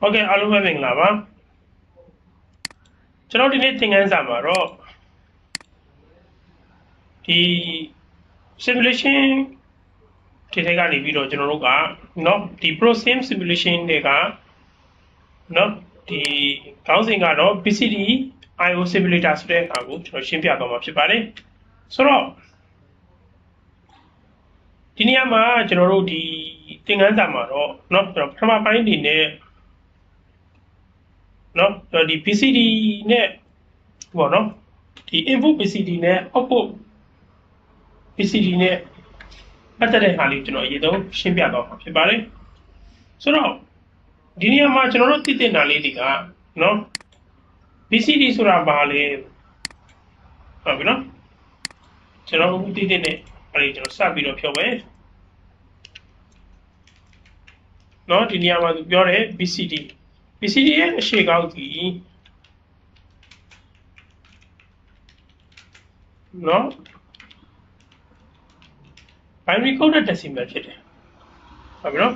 ဟုတ်ကဲ့အားလုံးပဲမင်္ဂလာပါကျွန်တော်ဒီနေ့သင်ခန်းစာမှာတော့ဒီ simulation ဒီထဲကနေပြီးတော့ကျွန်တော်တို့ကเนาะဒီ prosim simulation တွေကเนาะဒီခေါင်းစဉ်ကတော့ BCD IO simulator ဆိုတဲ့အခါကိုကျွန်တော်ရှင်းပြသွားမှာဖြစ်ပါတယ်ဆိုတော့ဒီနေရာမှာကျွန်တော်တို့ဒီသင်ခန်းစာမှာတော့เนาะကျွန်တော်ပထမပိုင်းအနေနဲ့ နော်ဒီ PCD နဲ့ပေါ့နော်ဒီ input PCD နဲ့ output PCD နဲ့ပတ်သက်တဲ့ဟာလေးကျွန်တော်အရင်ဆုံးရှင်းပြတော့မှာဖြစ်ပါတယ်ဆိုတော့ဒီနေရာမှာကျွန်တော်တို့သိတဲ့နာလေးတွေကနော် PCD ဆိုတာဘာလဲဟုတ်ပြီနော်ကျွန်တော်အခုသိတဲ့နဲ့အဲ့ဒီကျွန်တော်စပြီးတော့ပြောမယ်နော်ဒီနေရာမှာသူပြောတယ် BCD BCD ရဲ့အရှိကောက်သည်နော် binary coded decimal ဖြစ်တယ်ဟုတ်ပြီနော်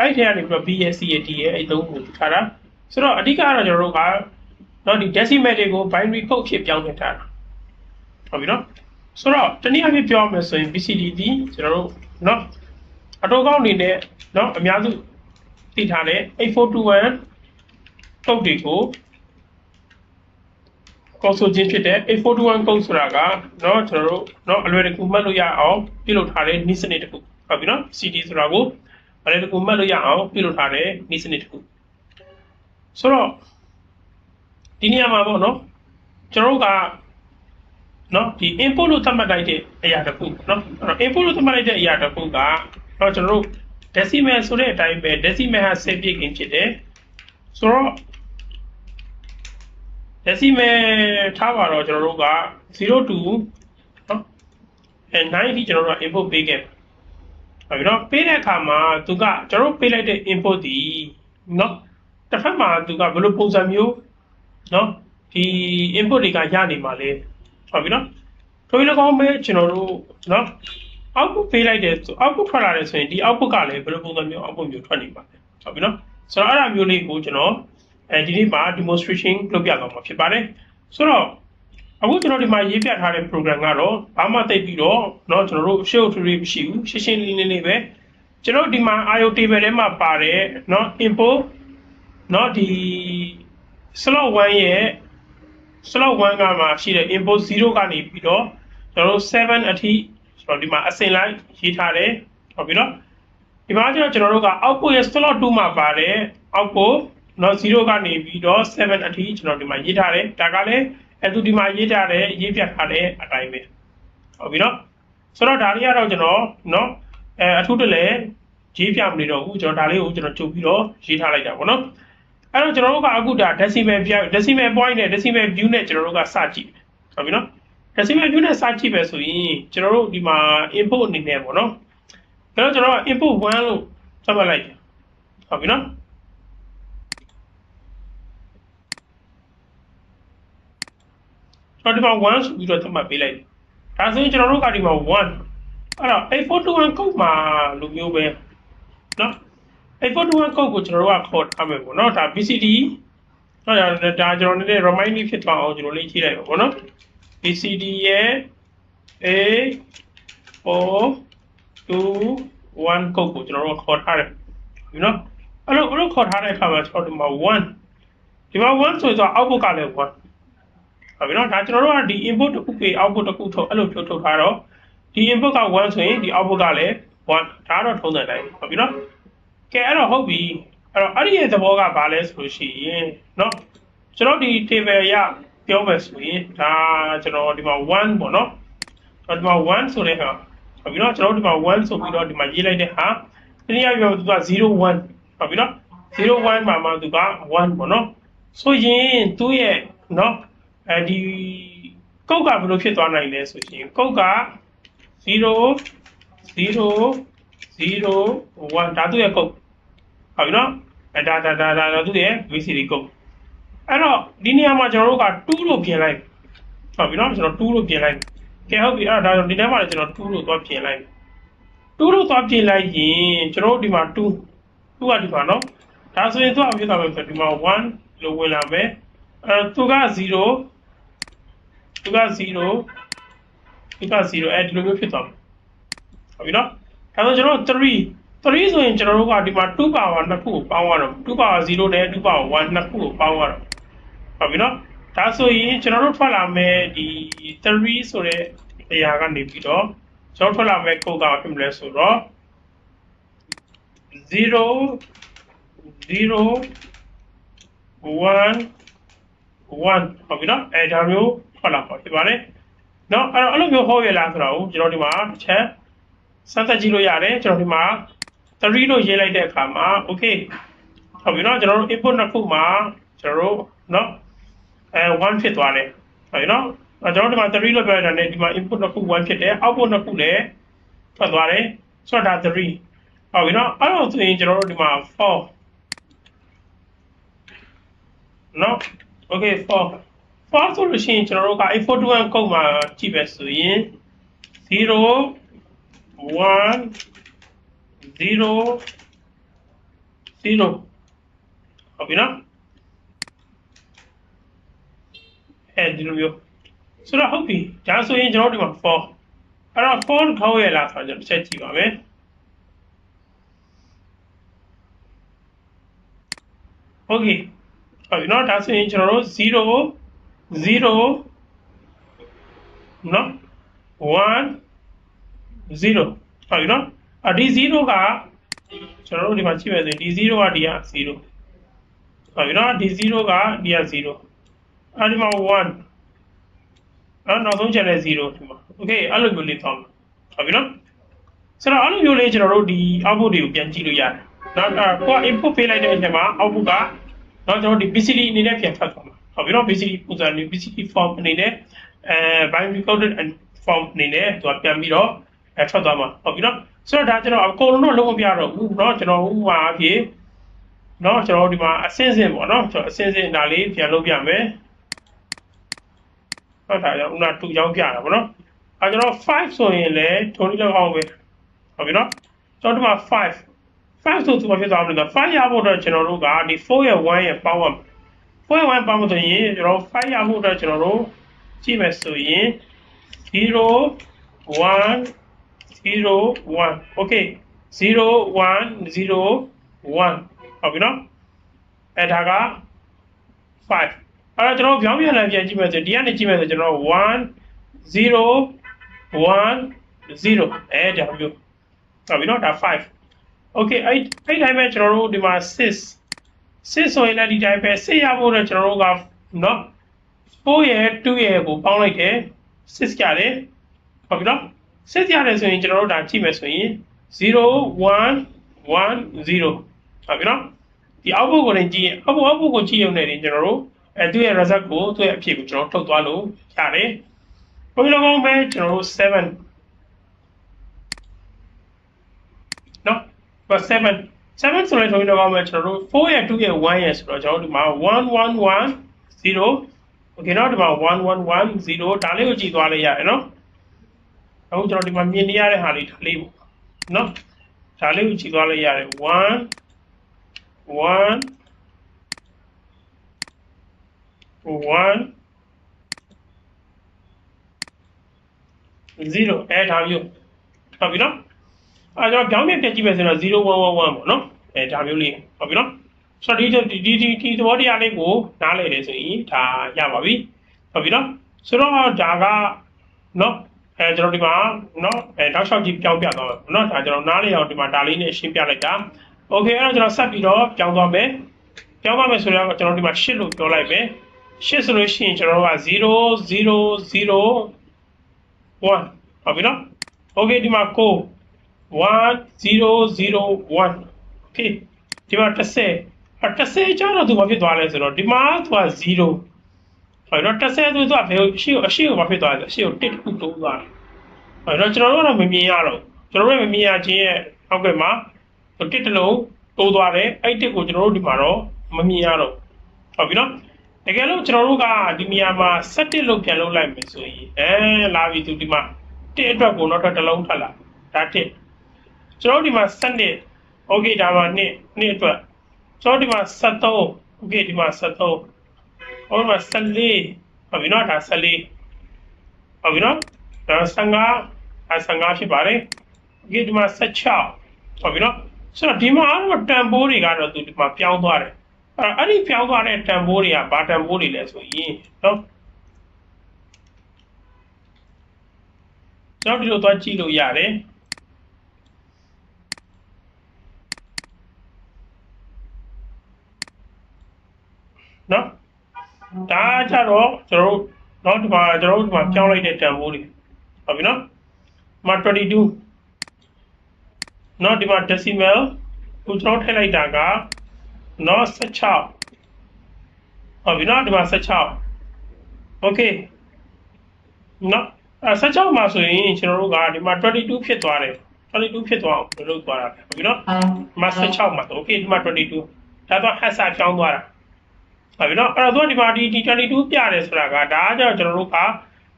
အဲ့ထဲကနေပြီးတော့ BSCAT ရဲ့အဲ့သုံးခုထားတာဆိုတော့အဓိကကတော့ကျွန်တော်တို့ကတော့ဒီ decimal တွေကို binary code ဖြစ်ပြောင်းနေထားတာဟုတ်ပြီနော်ဆိုတော့တနည်းအားဖြင့်ပြောရမယ်ဆိုရင် BCD ဒီကျွန်တော်တို့နော်အတူကောက်အနေနဲ့နော်အများစုသိထားတဲ့8421 code တွေကိုကောက်ဆိုခြင်းဖြစ်တဲ့8421 code ဆိုတာကเนาะကျွန်တော်တို့เนาะအလွယ်တကူမှတ်လို့ရအောင်ပြုလုပ်ထားတဲ့နည်းစနစ်တစ်ခုဟုတ်ပြီเนาะ CD ဆိုတာကိုအလွယ်တကူမှတ်လို့ရအောင်ပြုလုပ်ထားတဲ့နည်းစနစ်တစ်ခုဆိုတော့ဒီနေရာမှာပေါ့เนาะကျွန်တော်တို့ကเนาะဒီ input လို့သတ်မှတ်လိုက်တဲ့အရာတစ်ခုเนาะအဲ့တော့ input လို့သတ်မှတ်လိုက်တဲ့အရာတစ်ခုကเนาะကျွန်တော်တို့ decimal ဆိုတဲ့အတိုင်းပဲ decimal ဟာ10ပြည့်ခင်ဖြစ်တယ်ဆိုတော့ decimal ထားပါတော့ကျွန်တော်တို့က0 to နော်အဲ9အထိကျွန်တော်တို့က input ပေးခဲ့ဟုတ်ပြီနော်ပေးတဲ့အခါမှာသူကကျွန်တော်တို့ပေးလိုက်တဲ့ input ဒီနော်တစ်ဖက်မှာသူကဘယ်လိုပုံစံမျိုးနော်ဒီ input တွေကရနေမှာလဲဟုတ်ပြီနော်ထို့လည်းကောင်းပဲကျွန်တော်တို့နော် output ပေးလိုက်တယ်ဆို output ထွက်လာတယ်ဆိုရင်ဒီ output ကလည်းဘယ်လိုပုံစံမျိုး output မျိုးထွက်နေမှာလဲဟုတ်ပြီနော်ဆိုတော့အဲ့ဒါမျိုးလေးကိုကျွန်တော် အဲဒီနေ့မှာ demonstration လုပ်ပြသွားမှာဖြစ်ပါတယ်ဆိုတော့အခုကျွန်တော်ဒီမှာရေးပြထားတဲ့ program ကတော့ဘာမှတိတ်ပြီးတော့เนาะကျွန်တော်တို့ show to read မရှိဘူးရှင်းရှင်းလေးလေးလေးပဲကျွန်တော်ဒီမှာ IO table ထဲမှာပါတယ်เนาะ input เนาะဒီ slot 1ရဲ့ slot 1ကမှာရှိတဲ့ input 0ကနေပြီးတော့ကျွန်တော်တို့7အထိကျွန်တော်ဒီမှာအစင်လိုက်ရေးထားတယ်ဟုတ်ပြီเนาะဒီမှာကျတော့ကျွန်တော်တို့က output ရဲ့ slot 2မှာပါတယ် output နော်0ကနေပြီးတော့7အထိကျွန်တော်ဒီမှာရေးထားတယ်ဒါကလည်းအဲသူဒီမှာရေးထားတယ်ရေးပြထားတဲ့အတိုင်းပဲဟုတ်ပြီနော်ဆိုတော့ဒါလေးကတော့ကျွန်တော်နော်အဲအထူးတလဲရေးပြမနေတော့ဘူးကျွန်တော်ဒါလေးကိုကျွန်တော်ချုပ်ပြီးတော့ရေးထားလိုက်တာပေါ့နော်အဲ့တော့ကျွန်တော်တို့ကအခုဒါ decimal decimal point နဲ့ decimal view နဲ့ကျွန်တော်တို့ကစကြည့်ဟုတ်ပြီနော် decimal view နဲ့စကြည့်ပဲဆိုရင်ကျွန်တော်တို့ဒီမှာ input အနေနဲ့ပေါ့နော်အဲ့တော့ကျွန်တော် input 1လို့သတ်မှတ်လိုက်ဟုတ်ပြီနော် တော်ဒီမှာ1ဆိုပြီးတော့သတ်မှတ်ပေးလိုက်ဒါဆိုရင်ကျွန်တော်တို့ကဒီမှာ1အဲ့တော့8421 code မှာလိုမျိုးပဲเนาะ8421 code ကိုကျွန်တော်တို့ကခေါ်ထားမယ်ပေါ့เนาะဒါ BCD ဟောဒါကျွန်တော်လည်း remind လေးဖြစ်သွားအောင်ကျွန်တော်လေးချိန်လိုက်ပါပေါ့เนาะ BCD ရဲ့ A O 2 1 code ကိုကျွန်တော်တို့ခေါ်ထားတယ်ဒီเนาะအဲ့လိုအဲ့လိုခေါ်ထားတဲ့အခါမှာကျွန်တော်ဒီမှာ1ဒီမှာ1ဆိုတော့ output ကလည်း1 ဟုတ်ပြီနော်ဒါကျွန်တော်တို့ကဒီ input တစ်ခုပေး output တစ်ခုထုတ်အဲ့လိုထုတ်ထုတ်ထားတော့ဒီ input က1ဆိုရင်ဒီ output ကလည်း1ဒါတော့ထုံးတယ်တိုင်းဟုတ်ပြီနော်ကဲအဲ့တော့ဟုတ်ပြီအဲ့တော့အဲ့ဒီရဲ့သဘောကဘာလဲဆိုလို့ရှိရင်နော်ကျွန်တော်ဒီ table ရပြောမယ်ဆိုရင်ဒါကျွန်တော်ဒီမှာ1ပေါ့နော်ဒီမှာ1ဆိုတဲ့ဟာဟုတ်ပြီနော်ကျွန်တော်ဒီမှာ1ဆိုပြီးတော့ဒီမှာရေးလိုက်တဲ့ဟာတနည်းအားဖြင့်သူက01ဟုတ်ပြီနော်01မှာမှသူက1ပေါ့နော်ဆိုရင်သူ့ရဲ့နော် အဲဒီကုတ်ကဘယ်လိုဖြစ်သွားနိုင်လဲဆိုရင်ကုတ်က0 0 0 1ဒါသူ့ရဲ့ကုတ်ဟုတ်ပြီနော်အဲဒါဒါဒါဒါသူ့ရဲ့ VCD ကုတ်အဲ့တော့ဒီနေရာမှာကျွန်တော်တို့က2လို့ပြင်လိုက်ဟုတ်ပြီနော်ကျွန်တော်2လို့ပြင်လိုက်ကဲဟုတ်ပြီအဲ့ဒါဒါဒီထဲမှာလည်းကျွန်တော်2လို့သွားပြင်လိုက်2လို့သွားပြင်လိုက်ရင်ကျွန်တော်တို့ဒီမှာ2 2ကဒီမှာနော်ဒါဆိုရင်သူကဖြစ်သွားမယ်ဆိုတော့ဒီမှာ1လို့ဝင်လာမယ်အဲသူက0 သူက0သူက0အဲဒီလိုမျိုးဖြစ်သွားမယ်ဟုတ်ပြီနော်ဒါဆိုကျွန်တော်တို့3 3ဆိုရင်ကျွန်တော်တို့ကဒီမှာ2 power နှစ်ခုကိုပေါင်းရတော့2 power 0နဲ့2 power 1နှစ်ခုကိုပေါင်းရတော့ဟုတ်ပြီနော်ဒါဆိုရင်ကျွန်တော်တို့ထွက်လာမယ်ဒီ3ဆိုတဲ့အရာကနေပြီးတော့ကျွန်တော်ထွက်လာမယ်ကိုကဖြစ်မလဲဆိုတော့0 0 1 1ဟုတ်ပြီနော်အဲဒါမျိုး ထွက်လာပါဖြစ်ပါတယ်နော်အဲ့တော့အဲ့လိုမျိုးဟောရလားဆိုတော့ကျွန်တော်ဒီမှာတစ်ချက်စမ်းသပ်ကြည့်လို့ရတယ်ကျွန်တော်ဒီမှာ3လို့ရေးလိုက်တဲ့အခါမှာ okay ဟုတ်ပြီနော်ကျွန်တော်တို့ input နှစ်ခုမှာကျွန်တော်တို့နော်အဲ1ဖြစ်သွားတယ်ဟုတ်ပြီနော်အဲကျွန်တော်ဒီမှာ3လို့ပြောရတာနဲ့ဒီမှာ input နှစ်ခု1ဖြစ်တယ် output နှစ်ခုလည်းထွက်သွားတယ်ဆိုတော့ဒါ3ဟုတ်ပြီနော်အဲ့တော့ဆိုရင်ကျွန်တော်တို့ဒီမှာ4နော် okay 4 4ဆိုလို့ရှိရင်ကျွန်တော်တို့က A41 ကုတ်မှာကြည့်ပဲဆိုရင်0 1 0 0ဟုတ်ပြီနော်အဲဒီလိုမျိုးဆိုတော့ဟုတ်ပြီဒါဆိုရင်ကျွန်တော်တို့ဒီမှာ4အဲ့တော့4ခေါက်ရလားဆိုတော့ကျွန်တော်တစ်ချက်ကြည့်ပါမယ်โอเคဟုတ်ပြီနော်ဒါဆိုရင်ကျွန်တော်တို့0 0 not 1 0ဟုတ်ပြီနော်အဒီ0ကကျွန်တော်တို့ဒီမှာကြည့်မယ်ဆိုရင်ဒီ0ကဒီက0ဟုတ်ပြီနော်ဒီ0ကဒီက0အဲဒီမှာ1အဲ့နောက်ဆုံး channel 0ဒီမှာ okay အဲ့လိုမျိုးလေးသွားမယ်ဟုတ်ပြီနော်ဆိုတော့အဲ့လိုမျိုးလေးကျွန်တော်တို့ဒီ output တွေကိုပြန်ကြည့်လို့ရတယ်နောက်ကိုက input ပေးလိုက်တဲ့အချိန်မှာ output ကနောက်ကျွန်တော်ဒီ PCD အနေနဲ့ပြန်ဖတ်သွားမှာ ဟုတ်ပြီနော် BCD ပုံစံမျိုး BCD form အနေနဲ့အဲ binary coded and form အနေနဲ့သူကပြန်ပြီးတော့အဲထွက်သွားမှာဟုတ်ပြီနော်ဆိုတော့ဒါကျွန်တော်အကုန်လုံးတော့လုံးဝပြတော့ဘူးเนาะကျွန်တော်ဥပမာအဖြစ်เนาะကျွန်တော်ဒီမှာအစင်းစင်းပေါ့เนาะကျွန်တော်အစင်းစင်းဒါလေးပြန်လုပ်ပြမယ်ဟုတ်တာကြောင့်ဥနာ2ကြောင်းပြတာပေါ့เนาะအဲကျွန်တော်5ဆိုရင်လည်းထုံးလေးလောက်အောင်ပဲဟုတ်ပြီเนาะကျွန်တော်ဒီမှာ5 5ဆိုသူဘာဖြစ်သွားမလဲ5ရဖို့တော့ကျွန်တော်တို့ကဒီ4ရဲ့1ရဲ့ ပေါင်းရမယ်4ရဲ့1ပေါင်းလို့ဆိုရင်ကျွန်တော်5ရဖို့တော့ကျွန်တော်တို့ကြည့်မယ်ဆိုရင်0 1 0 1 okay 0 1 0 1ဟုတ်ပြီနော်အဲဒါက5အဲ့တော့ကျွန်တော်ပြောင်းပြန်လာပြန်ကြည့်မယ်ဆိုဒီကနေကြည့်မယ်ဆိုကျွန်တော်1 0 1 0အဲဒါမျိုးဟုတ်ပြီနော်ဒါ5 okay အဲ့အဲ့တိုင်းပဲကျွန်တော်တို့ဒီမှာ6 6ဆိုရင်လည်းဒီတိုင်းပဲ6ရဖို့တော့ကျွန်တော်တို့ကနော်4ရဲ့2ရဲ့ကိုပေါင်းလိုက်တယ်6ကြတယ်ဟုတ်ပြီနော်6ရတယ်ဆိုရင်ကျွန်တော်တို့ဒါကြည့်မယ်ဆိုရင်0 1 1 0ဟုတ်ပြီနော်ဒီ output ကိုလည်းကြည့်ရင် output output ကိုကြည့်ရုံနဲ့တင်ကျွန်တော်တို့အဲသူ့ရဲ့ result ကိုသူ့ရဲ့အဖြစ်ကိုကျွန်တော်ထုတ်သွားလို့ရတယ်ဘယ်လိုကောင်းပဲကျွန်တော်တို့7နော် but 7 7ဆိုရင်ဆိုရင်တော့မှကျွန်တော်တို့4ရဲ့2ရဲ့1ရဲ့ဆိုတော့ကျွန်တော်တို့ဒီမှာ111 0 okay နော်ဒီမှာ1110ဒါလေးကိုကြည့်သွားလိုက်ရတယ်နော်အခုကျွန်တော်ဒီမှာမြင်နေရတဲ့ဟာလေးဒါလေးပေါ့နော်ဒါလေးကိုကြည့်သွားလိုက်ရတယ်1 1 1 0အဲဒါမျိုးဟုတ်ပြီနော် အဲကျွန်တော်ကြောင်းပြပြကြည့်မယ်ဆိုတော့0111ပေါ့နော်အဲဒါမျိုးလေးဟုတ်ပြီနော်ဆိုတော့ဒီဒီဒီဒီသဘောတရားလေးကိုနားလည်တယ်ဆိုရင်ဒါရပါပြီဟုတ်ပြီနော်ဆိုတော့ဒါကနော်အဲကျွန်တော်ဒီမှာနော်အဲတောက်လျှောက်ကြည့်ပြောင်းပြသွားမယ်နော်ဒါကျွန်တော်နားလည်အောင်ဒီမှာဒါလေးနဲ့ရှင်းပြလိုက်တာโอเคအဲ့တော့ကျွန်တော်ဆက်ပြီးတော့ပြောင်းသွားမယ်ပြောင်းသွားမယ်ဆိုတော့ကျွန်တော်ဒီမှာ8လို့ပြောလိုက်မယ်8ဆိုလို့ရှိရင်ကျွန်တော်က0 0 0 1ဟုတ်ပြီနော်โอเคဒီမှာကို 1001 okay ဒီမှာ30အ30ကျတော့သူဘာဖြစ်သွားလဲဆိုတော့ဒီမှာသူက0ဟိုတော့30သူကဘယ်အရှိအရှိကိုဘာဖြစ်သွားလဲအရှိကို1တစ်ခုတိုးသွားတယ်ဟိုတော့ကျွန်တော်တို့ကတော့မမြင်ရတော့ကျွန်တော်တို့မမြင်ရခြင်းရဲ့အောက်ကမှာ1တစ်တလုံးတိုးသွားတယ်အဲ့တစ်ကိုကျွန်တော်တို့ဒီမှာတော့မမြင်ရတော့ဟုတ်ပြီနော်တကယ်လို့ကျွန်တော်တို့ကဒီနေရာမှာ7လို့ပြန်လုပ်လိုက်မယ်ဆိုရင်အဲလာပြီသူဒီမှာတစ်အတွက်ကိုတော့တစ်လုံးထပ်လာဒါတစ် ကျွန်တော်ဒီမှာ7 okay ဒါမှာနှစ်နှစ်အတွက်ကျွန်တော်ဒီမှာ73 okay ဒီမှာ73ဟောဒီမှာ14ဟုတ်ပြီနော်ဒါ14ဟုတ်ပြီနော်ဒါ15ဒါ15ဖြစ်ပါတယ် okay ဒီမှာ16ဟုတ်ပြီနော်ဆိုတော့ဒီမှာအားလုံးတန်ဖိုးတွေကတော့သူဒီမှာပြောင်းသွားတယ်အဲ့အဲ့ဒီပြောင်းသွားတဲ့တန်ဖိုးတွေကဘာတန်ဖိုးတွေလဲဆိုရင်နော်ကျွန်တော်ဒီလိုသွားကြည့်လို့ရတယ် နော်ဒါကြတော့ကျွန်တော်တို့နော်ဒီမှာကျွန်တော်တို့ဒီမှာပြောင်းလိုက်တဲ့တန်ဖိုးတွေဟုတ်ပြီနော်ဒီမှာ22နော်ဒီမှာ decimal ကိုကျွန်တော်ထည့်လိုက်တာကနော်16ဟုတ်ပြီနော်ဒီမှာ16 okay နော်အဲ16မှာဆိုရင်ကျွန်တော်တို့ကဒီမှာ22ဖြစ်သွားတယ်22ဖြစ်သွားအောင်လုပ်သွားတာပဲဟုတ်ပြီနော်ဒီမှာ16မှာ okay ဒီမှာ22ဒါတော့ hasa ပြောင်းသွားတာ ဟုတ်ပြီနော်အဲ့တော့ဒီမှာဒီဒီ22ပြတယ်ဆိုတာကဒါကကျတော့ကျွန်တော်တို့က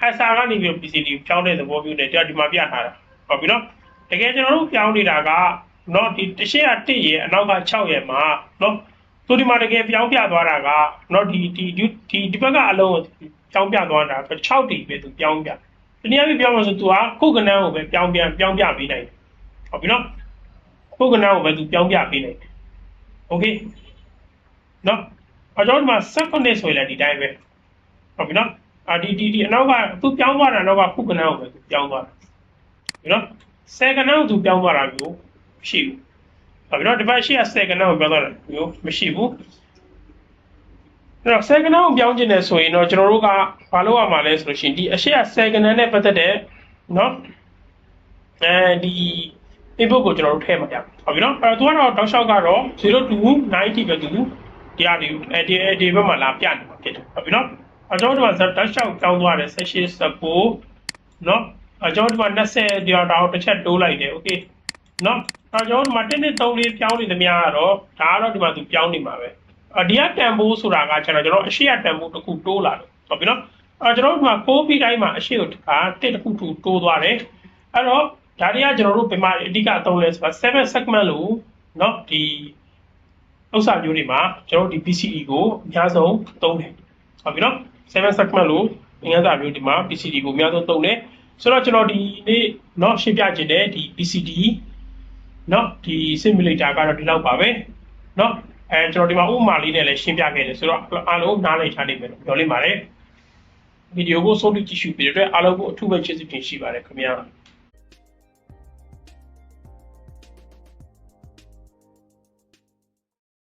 hasa ကနေပြီး PCD ပြောင်းတဲ့သဘောမျိုးနဲ့ဒီမှာပြထားတာဟုတ်ပြီနော်တကယ်ကျွန်တော်တို့ပြောင်းနေတာကနော်ဒီတစ်ရှေ့က1ရဲ့အနောက်က6ရဲ့မှာနော်သူဒီမှာတကယ်ပြောင်းပြသွားတာကနော်ဒီဒီဒီဒီဒီဘက်ကအလုံးကိုပြောင်းပြသွားတာဆို6တီပဲသူပြောင်းပြတနည်းအားဖြင့်ပြောင်းလို့ဆိုသူကခုတ်ကနန်းကိုပဲပြောင်းပြန်ပြောင်းပြပေးနိုင်တယ်ဟုတ်ပြီနော်ခုတ်ကနန်းကိုပဲသူပြောင်းပြပေးနိုင်တယ်โอเคနော် အကြောင်းဒီမှာ7ဆိုရင်လည်းဒီတိုင်းပဲဟုတ်ပြီနော်အာဒီဒီဒီအနောက်ကသူပြောင်းသွားတာနောက်ကခုတ်ကနန်းကိုပဲသူပြောင်းသွားတာဟုတ်ပြီနော်ဆယ်ကနန်းကိုသူပြောင်းသွားတာမျိုးမရှိဘူးဟုတ်ပြီနော်ဒီဘက်ရှိကဆယ်ကနန်းကိုပြောင်းသွားတာမျိုးမရှိဘူးအဲ့တော့ second ကိုပြောင်းကျင်တယ်ဆိုရင်တော့ကျွန်တော်တို့ကဘာလုပ်ရမှာလဲဆိုလို့ရှိရင်ဒီအရှိက second နဲ့ပတ်သက်တဲ့เนาะအဲဒီ input ကိုကျွန်တော်တို့ထည့်မှာရဟုတ်ပြီเนาะအဲ့တော့သူကတော့တောက်လျှောက်ကတော့0 to 90ပဲသူ တရားတွေအဲဒီအဲဒီဘက်မှာလာပြနေမှာဖြစ်တယ်ဟုတ်ပြီเนาะအကြောင်းဒီမှာတောက်လျှောက်ကြောင်းသွားတယ် session support เนาะအကြောင်းဒီမှာ20တရားတောင်တစ်ချက်တိုးလိုက်တယ်โอเคเนาะအကြောင်းဒီမှာ1နဲ့3လေးပြောင်းနေသမျှကတော့ဒါကတော့ဒီမှာသူပြောင်းနေမှာပဲအဒီကတန်ဖိုးဆိုတာကကျွန်တော်ကျွန်တော်အရှိရတန်ဖိုးတစ်ခုတိုးလာတယ်ဟုတ်ပြီနော်အဲကျွန်တော်တို့ကပိုးပြီးတိုင်းမှာအရှိကိုကတစ်တစ်ခုထူတိုးသွားတယ်အဲ့တော့ဒါတွေကကျွန်တော်တို့ပြမအဓိကအသုံးလဲဆိုတာ7 segment လို့နော်ဒီ ဥစ္စာမျိုးတွေမှာကျွန်တော်တို့ဒီ PCE ကိုအများဆုံးသုံးတယ်ဟုတ်ပြီနော်7 segment လို့အများစာမျိုးဒီမှာ PCD ကိုအများဆုံးသုံးတယ်ဆိုတော့ကျွန်တော်ဒီနေ့เนาะရှင်းပြခြင်းတဲ့ဒီ PCD เนาะဒီ simulator ကတော့ဒီလောက်ပါပဲเนาะအဲကျွန်တော်ဒီမှာဥပမာလေးနဲ့လည်းရှင်းပြခဲ့တယ်ဆိုတော့အားလုံးနားလည်ထားနိုင်မယ်လို့ပြောလိမ့်ပါတယ်ဗီဒီယိုကိုဆုံးဖြတ်ကြည့်ရှုပြီးတဲ့အတွက်အားလုံးကိုအထူးပဲကျေးဇူးတင်ရှိပါတယ်ခင်ဗျာ